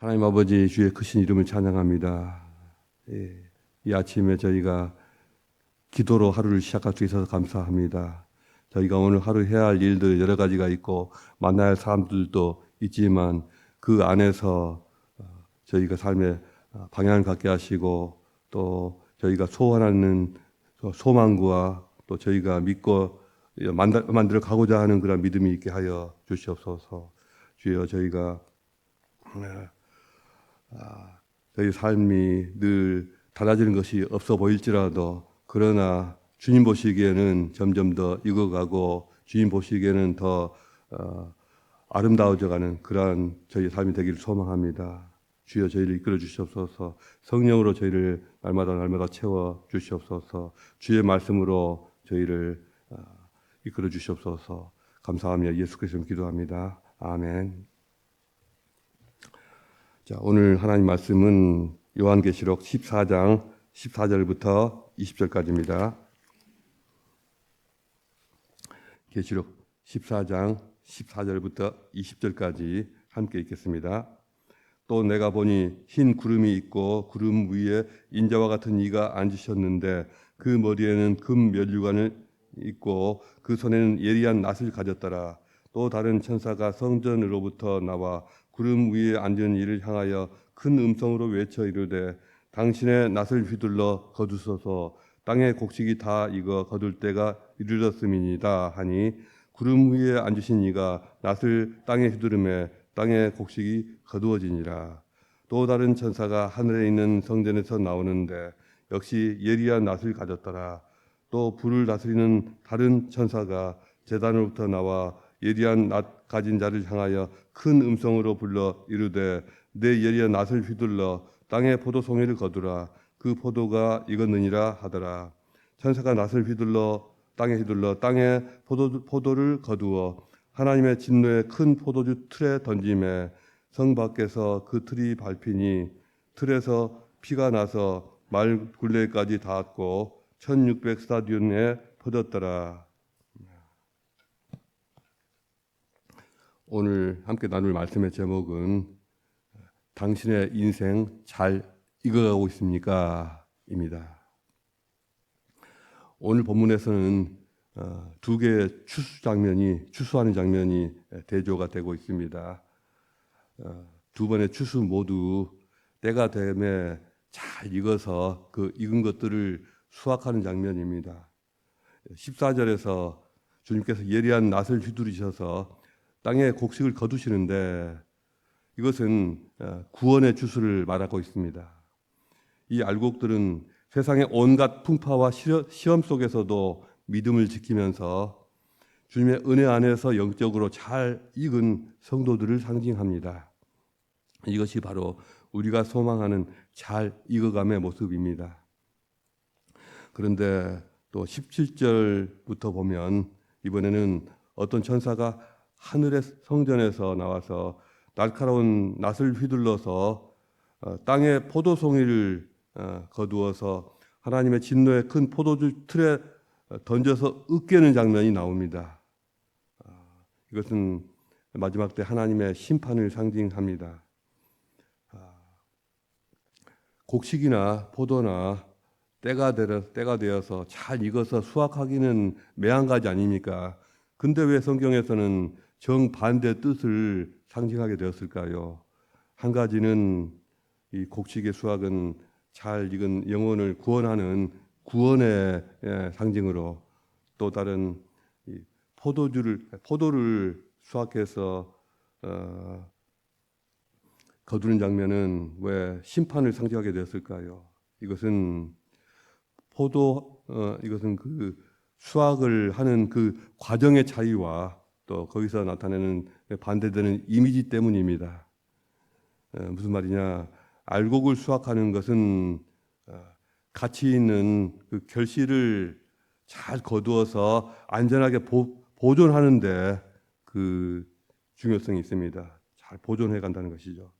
하나님 아버지 주의 크신 이름을 찬양합니다. 예, 이 아침에 저희가 기도로 하루를 시작할 수 있어서 감사합니다. 저희가 오늘 하루 해야 할 일들 여러 가지가 있고 만나야 할 사람들도 있지만 그 안에서 어, 저희가 삶의 어, 방향을 갖게 하시고 또 저희가 소원하는 그 소망과 또 저희가 믿고 만들- 만들어 가고자 하는 그런 믿음이 있게 하여 주시옵소서. 주여 저희가 아, 저희 삶이 늘 달라지는 것이 없어 보일지라도 그러나 주님 보시기에는 점점 더 익어가고 주님 보시기에는 더 어, 아름다워져가는 그러한 저희 삶이 되기를 소망합니다. 주여 저희를 이끌어 주시옵소서. 성령으로 저희를 날마다 날마다 채워 주시옵소서. 주의 말씀으로 저희를 어, 이끌어 주시옵소서. 감사하며 예수 그리스도 기도합니다. 아멘. 자, 오늘 하나님 말씀은 요한계시록 14장 14절부터 20절까지입니다. 계시록 14장 14절부터 20절까지 함께 읽겠습니다. 또 내가 보니 흰 구름이 있고 구름 위에 인자와 같은 이가 앉으셨는데 그 머리에는 금 면류관을 있고 그 손에는 예리한 낫을 가졌더라. 또 다른 천사가 성전으로부터 나와 구름 위에 앉은 이를 향하여 큰 음성으로 외쳐 이르되 당신의 낫을 휘둘러 거두소서. 땅의 곡식이 다 익어 거둘 때가 이르렀음이니이다 하니 구름 위에 앉으신 이가 낫을 땅에 휘두르매 땅의 곡식이 거두어지니라. 또 다른 천사가 하늘에 있는 성전에서 나오는데 역시 예리한 낫을 가졌더라. 또 불을 다스리는 다른 천사가 제단으로부터 나와 예리한 낫 가진 자를 향하여 큰 음성으로 불러 이르되 내 예리한 낫을 휘둘러 땅에 포도 송이를 거두라 그 포도가 익었느니라 하더라 천사가 낫을 휘둘러 땅에 휘둘러 땅에 포도, 포도를 거두어 하나님의 진노의 큰 포도주 틀에 던짐에 성 밖에서 그 틀이 밟히니 틀에서 피가 나서 말 굴레까지 닿았고 1600 스타디온에 퍼졌더라. 오늘 함께 나눌 말씀의 제목은 당신의 인생 잘 익어가고 있습니까? 입니다. 오늘 본문에서는 어, 두 개의 추수 장면이 추수하는 장면이 대조가 되고 있습니다. 어, 두 번의 추수 모두 때가 되매 잘 익어서 그 익은 것들을 수확하는 장면입니다. 14절에서 주님께서 예리한 낫을 휘두르셔서 땅에 곡식을 거두시는데 이것은 어, 구원의 추수를 말하고 있습니다. 이 알곡들은 세상의 온갖 풍파와 시험 속에서도 믿음을 지키면서 주님의 은혜 안에서 영적으로 잘 익은 성도들을 상징합니다. 이것이 바로 우리가 소망하는 잘 익어감의 모습입니다. 그런데 또 17절부터 보면 이번에는 어떤 천사가 하늘의 성전에서 나와서 날카로운 낫을 휘둘러서 어, 땅에 포도송이를 어, 거두어서 하나님의 진노의 큰 포도주 틀에 던져서 으깨는 장면이 나옵니다. 어, 이것은 마지막 때 하나님의 심판을 상징합니다. 곡식이나 포도나 때가 되어 때가 되어서 잘 익어서 수확하기는 매한 가지 아닙니까? 근데 왜 성경에서는 정반대 뜻을 상징하게 되었을까요? 한 가지는 이 곡식의 수확은 잘 익은 영혼을 구원하는 구원의 예, 상징으로 또 다른 포도주를 포도를 수확해서 어, 거두는 장면은 왜 심판을 상징하게 되었을까요? 이것은 포도 어, 이것은 그 수확을 하는 그 과정의 차이와 또 거기서 나타내는 반대되는 이미지 때문입니다. 어, 무슨 말이냐? 알곡을 수확하는 것은 어, 가치 있는 그 결실을 잘 거두어서 안전하게 보, 보존하는데 그 중요성이 있습니다. 잘 보존해 간다는 것이죠.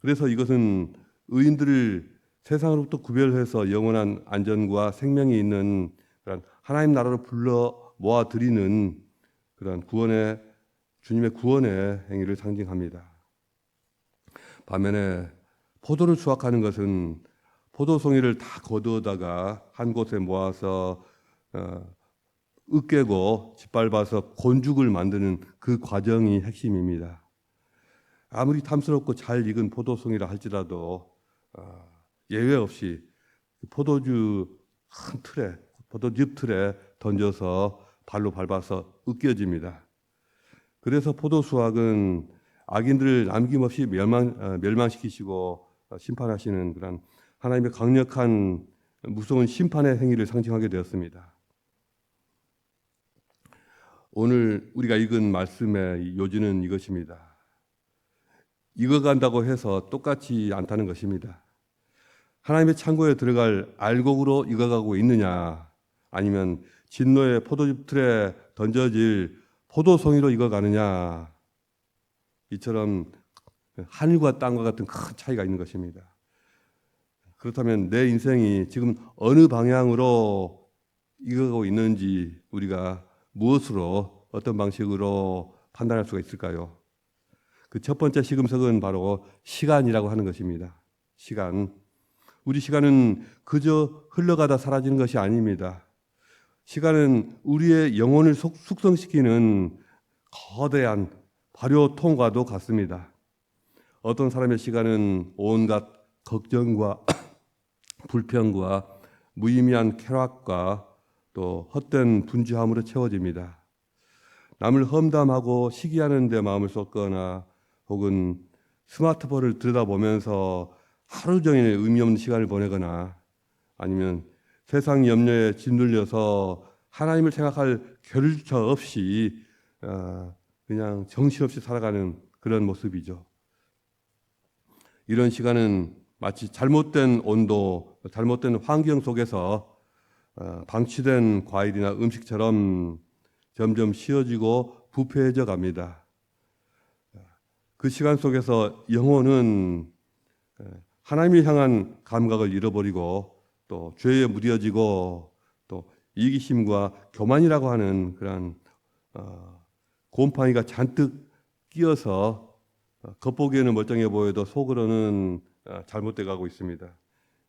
그래서 이것은 의인들을 세상으로부터 구별해서 영원한 안전과 생명이 있는 그런 하나님 나라로 불러 모아 드리는 그런 구원의 주님의 구원의 행위를 상징합니다. 반면에 포도를 수확하는 것은 포도 송이를 다 거두어다가 한 곳에 모아서 어, 으깨고 짓밟아서 곤죽을 만드는 그 과정이 핵심입니다. 아무리 탐스럽고 잘 익은 포도송이라 할지라도 어, 예외 없이 포도주 큰 틀에 포도즙 틀에 던져서 발로 밟아서 으깨집니다. 그래서 포도 수확은 악인들을 남김없이 멸망, 어, 멸망시키시고 어, 심판하시는 그런 하나님의 강력한 무서운 심판의 행위를 상징하게 되었습니다. 오늘 우리가 읽은 말씀의 요지는 이것입니다. 익어간다고 해서 똑같지 않다는 것입니다. 하나님의 창고에 들어갈 알곡으로 익어가고 있느냐, 아니면 진노의 포도즙 틀에 던져질 포도송이로 익어가느냐, 이처럼 하늘과 땅과 같은 큰 차이가 있는 것입니다. 그렇다면 내 인생이 지금 어느 방향으로 익어가고 있는지 우리가 무엇으로 어떤 방식으로 판단할 수가 있을까요? 그 첫 번째 시금석은 바로 시간이라고 하는 것입니다. 시간. 우리 시간은 그저 흘러가다 사라지는 것이 아닙니다. 시간은 우리의 영혼을 속- 숙성시키는 거대한 발효통과도 같습니다. 어떤 사람의 시간은 온갖 걱정과 불평과 무의미한 쾌락과 또 헛된 분주함으로 채워집니다. 남을 험담하고 시기하는 데 마음을 쏟거나 혹은 스마트폰을 들여다보면서 하루 종일 의미 없는 시간을 보내거나 아니면 세상 염려에 짓눌려서 하나님을 생각할 겨를처 없이 어, 그냥 정신없이 살아가는 그런 모습이죠. 이런 시간은 마치 잘못된 온도, 잘못된 환경 속에서 어, 방치된 과일이나 음식처럼 점점 쉬어지고 부패해져 갑니다. 그 시간 속에서 영혼은 어, 하나님을 향한 감각을 잃어버리고 또 죄에 무뎌지고 또 이기심과 교만이라고 하는 그런 어, 곰팡이가 잔뜩 끼어서 어, 겉보기에는 멀쩡해 보여도 속으로는 어, 잘못돼 가고 있습니다.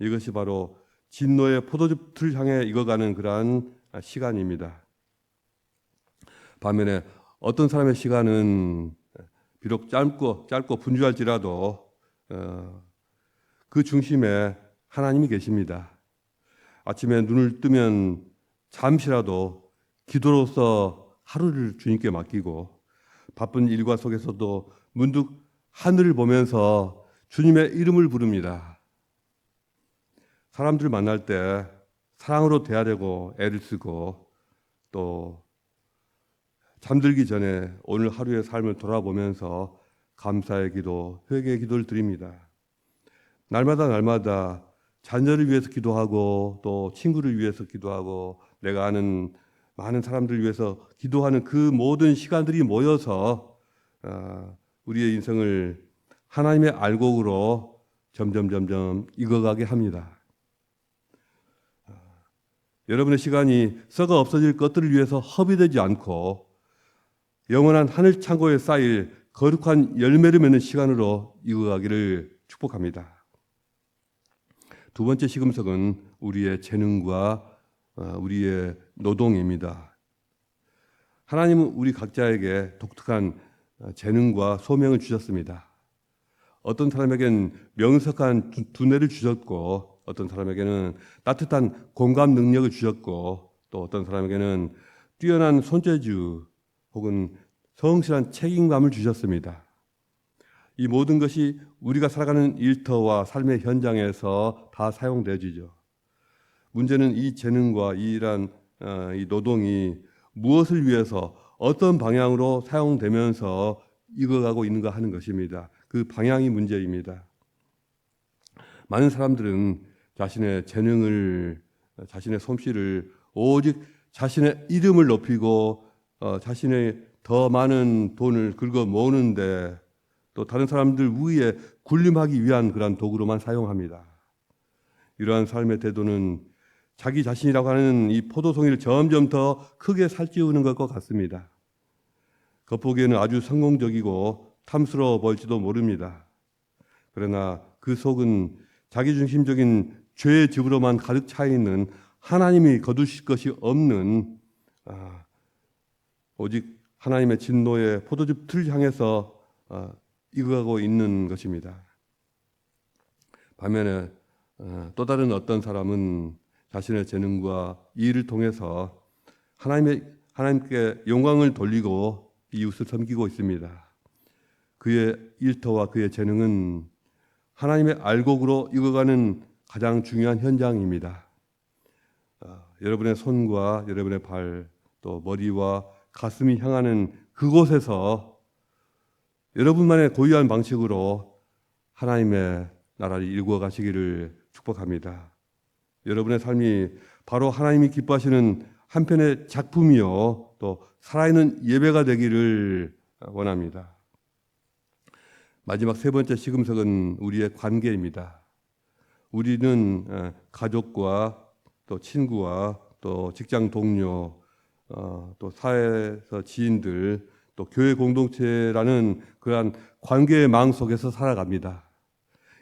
이것이 바로 진노의 포도즙을 향해 익어가는 그러한 아, 시간입니다. 반면에 어떤 사람의 시간은 비록 짧고 짧고 분주할지라도 어, 그 중심에 하나님이 계십니다. 아침에 눈을 뜨면 잠시라도 기도로서 하루를 주님께 맡기고 바쁜 일과 속에서도 문득 하늘을 보면서 주님의 이름을 부릅니다. 사람들 만날 때 사랑으로 대하려고 애를 쓰고 또 잠들기 전에 오늘 하루의 삶을 돌아보면서 감사의 기도, 회개의 기도를 드립니다. 날마다 날마다 자녀를 위해서 기도하고 또 친구를 위해서 기도하고 내가 아는 많은 사람들을 위해서 기도하는 그 모든 시간들이 모여서 어, 우리의 인생을 하나님의 알곡으로 점점 점점 익어가게 합니다. 어, 여러분의 시간이 썩어 없어질 것들을 위해서 허비되지 않고 영원한 하늘 창고에 쌓일 거룩한 열매를 맺는 시간으로 익어가기를 축복합니다. 두 번째 시금석은 우리의 재능과 어, 우리의 노동입니다. 하나님은 우리 각자에게 독특한 어, 재능과 소명을 주셨습니다. 어떤 사람에게는 명석한 두- 두뇌를 주셨고, 어떤 사람에게는 따뜻한 공감 능력을 주셨고, 또 어떤 사람에게는 뛰어난 손재주 혹은 성실한 책임감을 주셨습니다. 이 모든 것이 우리가 살아가는 일터와 삶의 현장에서 다 사용되어지죠. 문제는 이 재능과 이러한 어, 이 노동이 무엇을 위해서 어떤 방향으로 사용되면서 익어가고 있는가 하는 것입니다. 그 방향이 문제입니다. 많은 사람들은 자신의 재능을 자신의 솜씨를 오직 자신의 이름을 높이고 어, 자신의 더 많은 돈을 긁어 모으는데 또 다른 사람들 위에 군림하기 위한 그러한 도구로만 사용합니다. 이러한 삶의 태도는 자기 자신이라고 하는 이 포도송이를 점점 더 크게 살찌우는 것과 같습니다. 겉보기에는 아주 성공적이고 탐스러워 보일지도 모릅니다. 그러나 그 속은 자기중심적인 죄의 집으로만 가득 차 있는 하나님이 거두실 것이 없는 아, 오직 하나님의 진노의 포도즙 틀 향해서 아, 익어가고 있는 것입니다. 반면에 어, 또 다른 어떤 사람은 자신의 재능과 일을 통해서 하나님의 하나님께 영광을 돌리고 이웃을 섬기고 있습니다. 그의 일터와 그의 재능은 하나님의 알곡으로 익어가는 가장 중요한 현장입니다. 아, 여러분의 손과 여러분의 발, 또 머리와 가슴이 향하는 그곳에서 여러분만의 고유한 방식으로 하나님의 나라를 일구어 가시기를 축복합니다. 여러분의 삶이 바로 하나님이 기뻐하시는 한편의 작품이요 또 살아있는 예배가 되기를 원합니다. 마지막 세 번째 시금석은 우리의 관계입니다. 우리는 어, 가족과 또 친구와 또 직장 동료 어, 또 사회에서 지인들 또 교회 공동체라는 그러한 관계의 망 속에서 살아갑니다.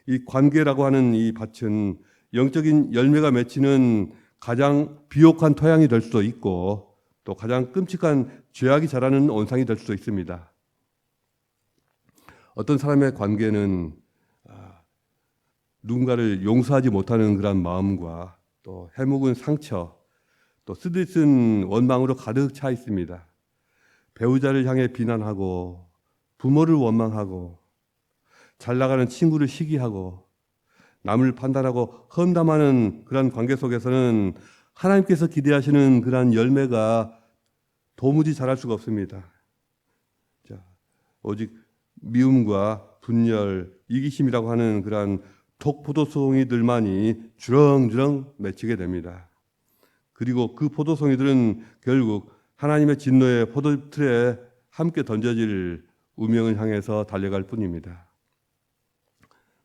이 관계라고 하는 이 밭은 영적인 열매가 맺히는 가장 비옥한 토양이 될 수도 있고 또 가장 끔찍한 죄악이 자라는 온상이 될 수도 있습니다. 어떤 사람의 관계는 아, 누군가를 용서하지 못하는 그런 마음과 또 해묵은 상처, 또 쓰디쓴 원망으로 가득 차 있습니다. 배우자를 향해 비난하고 부모를 원망하고 잘 나가는 친구를 시기하고 남을 판단하고 험담하는 그런 관계 속에서는 하나님께서 기대하시는 그러한 열매가 도무지 자랄 수가 없습니다. 자, 오직 미움과 분열, 이기심이라고 하는 그러한 톡포도송이들만이 주렁주렁 맺히게 됩니다. 그리고 그 포도송이들은 결국 하나님의 진노의 포도틀에 함께 던져질 운명을 향해서 달려갈 뿐입니다.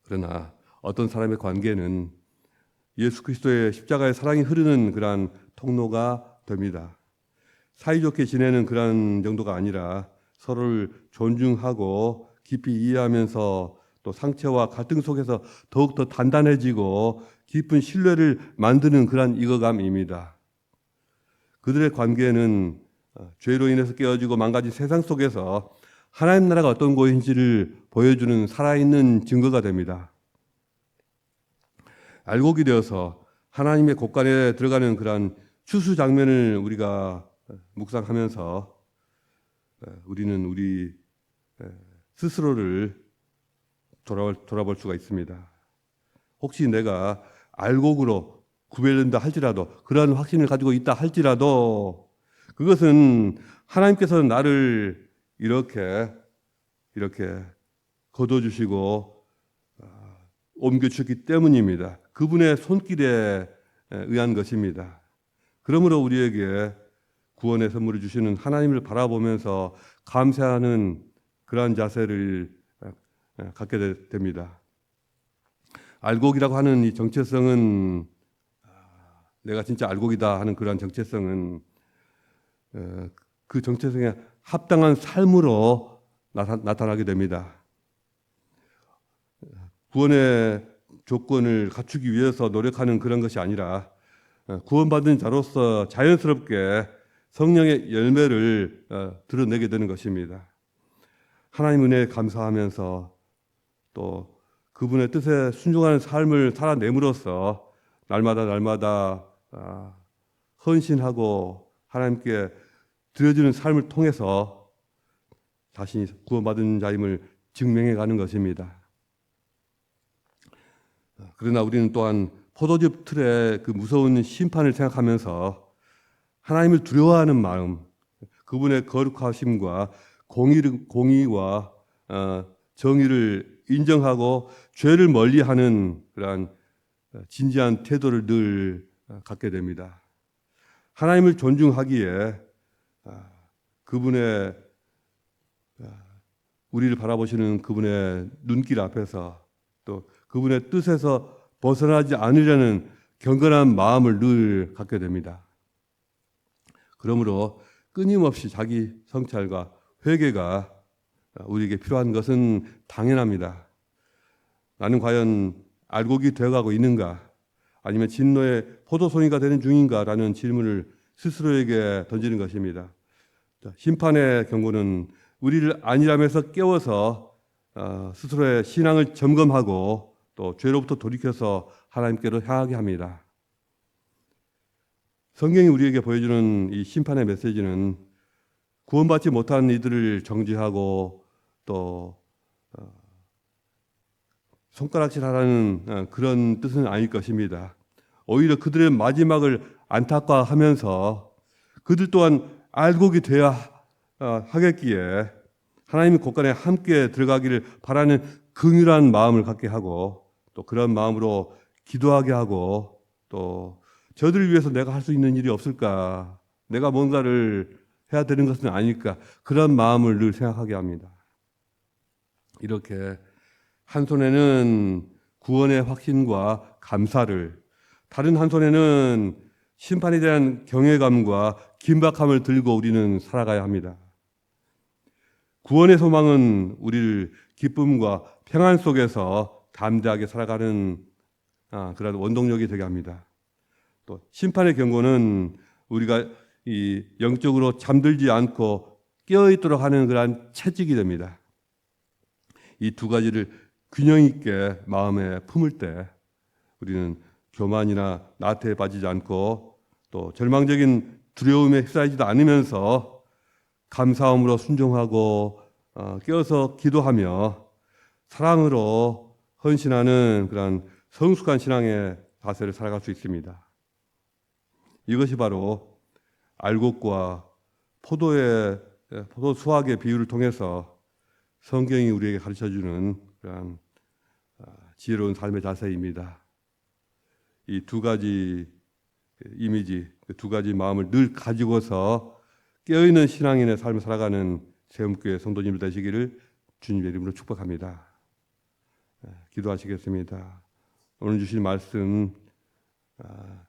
그러나 어떤 사람의 관계는 예수 그리스도의 십자가의 사랑이 흐르는 그러한 통로가 됩니다. 사이좋게 지내는 그런 정도가 아니라 서로를 존중하고 깊이 이해하면서 또 상처와 갈등 속에서 더욱더 단단해지고 깊은 신뢰를 만드는 그러한 익어감입니다. 그들의 관계는 어, 죄로 인해서 깨어지고 망가진 세상 속에서 하나님 나라가 어떤 곳인지를 보여주는 살아있는 증거가 됩니다. 알곡이 되어서 하나님의 곳간에 들어가는 그러한 추수 장면을 우리가 묵상하면서 우리는 우리 스스로를 돌아볼 수가 있습니다. 혹시 내가 알곡으로 구별된다 할지라도 그러한 확신을 가지고 있다 할지라도 그것은 하나님께서 나를 이렇게 이렇게 거둬 주시고 아, 옮겨 주셨기 때문입니다. 그분의 손길에 의한 것입니다. 그러므로 우리에게 구원의 선물을 주시는 하나님을 바라보면서 감사하는 그러한 자세를 갖게 됩니다. 알곡이라고 하는 이 정체성은 아, 내가 진짜 알곡이다 하는 그러한 정체성은 그 정체성에 합당한 삶으로 나타 나게 됩니다. 구원의 조건을 갖추기 위해서 노력하는 그런 것이 아니라 구원받은 자로서 자연스럽게 성령의 열매를 어, 드러내게 되는 것입니다. 하나님 은혜에 감사하면서 또 그분의 뜻에 순종하는 삶을 살아내므로써 날마다 날마다 아, 헌신하고 하나님께 드려지는 삶을 통해서 자신이 구원받은 자임을 증명해 가는 것입니다. 그러나 우리는 또한 포도즙 틀의 그 무서운 심판을 생각하면서 하나님을 두려워하는 마음, 그분의 거룩하심과 공의를, 공의와 어, 정의를 인정하고 죄를 멀리하는 그러한 진지한 태도를 늘 갖게 됩니다. 하나님을 존중하기에 아, 그분의 아, 우리를 바라보시는 그분의 눈길 앞에서 또 그분의 뜻에서 벗어나지 않으려는 경건한 마음을 늘 갖게 됩니다. 그러므로 끊임없이 자기 성찰과 회개가 우리에게 필요한 것은 당연합니다. 나는 과연 알곡이 되어가고 있는가? 아니면 진노의 포도송이가 되는 중인가라는 질문을 스스로에게 던지는 것입니다. 자, 심판의 경고는 우리를 안일함에서 깨워서 어, 스스로의 신앙을 점검하고 또 죄로부터 돌이켜서 하나님께로 향하게 합니다. 성경이 우리에게 보여주는 이 심판의 메시지는 구원받지 못한 이들을 정죄하고 또 어, 손가락질하라는 어, 그런 뜻은 아닐 것입니다. 오히려 그들의 마지막을 안타까워하면서 그들 또한 알곡이 되어야 어, 하겠기에 하나님의 곳간에 함께 들어가기를 바라는 긍휼한 마음을 갖게 하고 또 그런 마음으로 기도하게 하고 또 저들을 위해서 내가 할 수 있는 일이 없을까? 내가 뭔가를 해야 되는 것은 아닐까? 그런 마음을 늘 생각하게 합니다. 이렇게 한 손에는 구원의 확신과 감사를, 다른 한 손에는 심판에 대한 경외감과 긴박함을 들고 우리는 살아가야 합니다. 구원의 소망은 우리를 기쁨과 평안 속에서 담대하게 살아가는 아, 그런 원동력이 되게 합니다. 또 심판의 경고는 우리가 이 영적으로 잠들지 않고 깨어 있도록 하는 그러한 채찍이 됩니다. 이 두 가지를 균형 있게 마음에 품을 때 우리는 교만이나 나태에 빠지지 않고 또 절망적인 두려움에 휩싸이지도 않으면서 감사함으로 순종하고 어, 깨어서 기도하며 사랑으로 헌신하는 그런 성숙한 신앙의 자세를 살아갈 수 있습니다. 이것이 바로 알곡과 포도의 포도 수확의 비유를 통해서 성경이 우리에게 가르쳐 주는 그런 아, 지혜로운 삶의 자세입니다. 이 두 가지 이미지, 그두 가지 마음을 늘 가지고서 깨어있는 신앙인의 삶을 살아가는 세움교회 성도님들 되시기를 주님의 이름으로 축복합니다. 예, 기도하시겠습니다. 오늘 주신 말씀 아,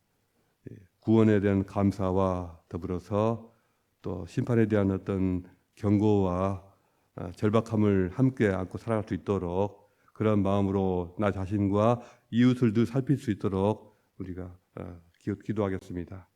예, 구원에 대한 감사와 더불어서 또 심판에 대한 어떤 경고와 아, 절박함을 함께 안고 살아갈 수 있도록 그런 마음으로 나 자신과 이웃을 늘 살필 수 있도록 우리가 아, 기도하겠습니다.